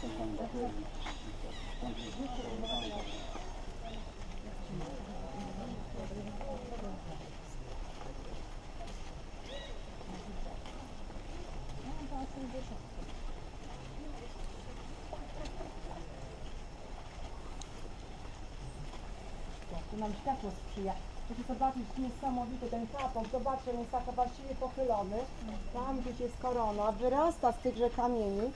Tu nam światło sprzyja. Proszę zobaczyć, niesamowity ten kapok. Zobaczcie, on jest tak właściwie pochylony. Tam gdzieś jest korona, wyrasta z tychże kamieni.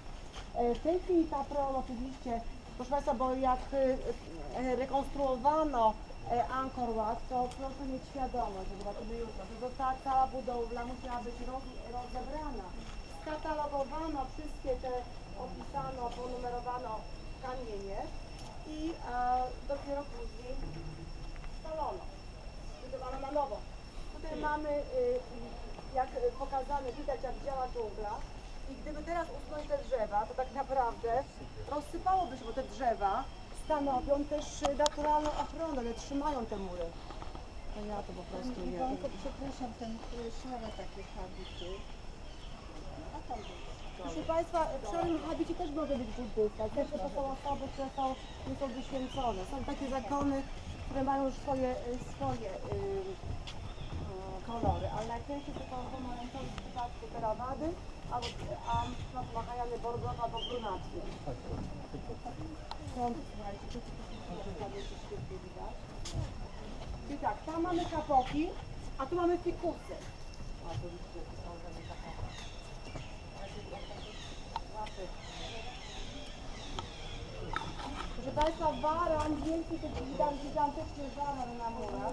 E, W tej chwili ta prom oczywiście, proszę Państwa, bo jak e, e, rekonstruowano Angkor Wat, to proszę mieć świadomość, że zobaczymy jutro, że ta cała budowla musiała być roz, rozebrana. Skatalogowano wszystkie te, opisano, ponumerowano kamienie i e, dopiero później spalono, wydawano na nowo. Tutaj mamy, y, jak pokazane, widać jak działa dżungla i gdyby teraz usunąć te drzewa, to tak naprawdę rozsypałoby się, bo te drzewa stanowią też naturalną ochronę, one trzymają te mury. To ja to po prostu nie wiem. Przepraszam, ten y, szare takie habity. A tam Proszę Państwa, w szarym habicie też może być buddysta. Też to są osoby, które są, nie są wyświęcone. Są takie zakony, które mają już swoje, y, swoje y, y, kolory, ale najczęściej to są pomarańczowe w przypadku Theravady, albo a Mahajany bordowa albo brunatny. Stąd, słuchajcie, tu się świetnie widać. I tak, tam mamy kapoki, a tu mamy fikusy. A tu widzicie, tu są. Proszę Państwa, waran, wielki, to gigant, gigantyczny waran na murach.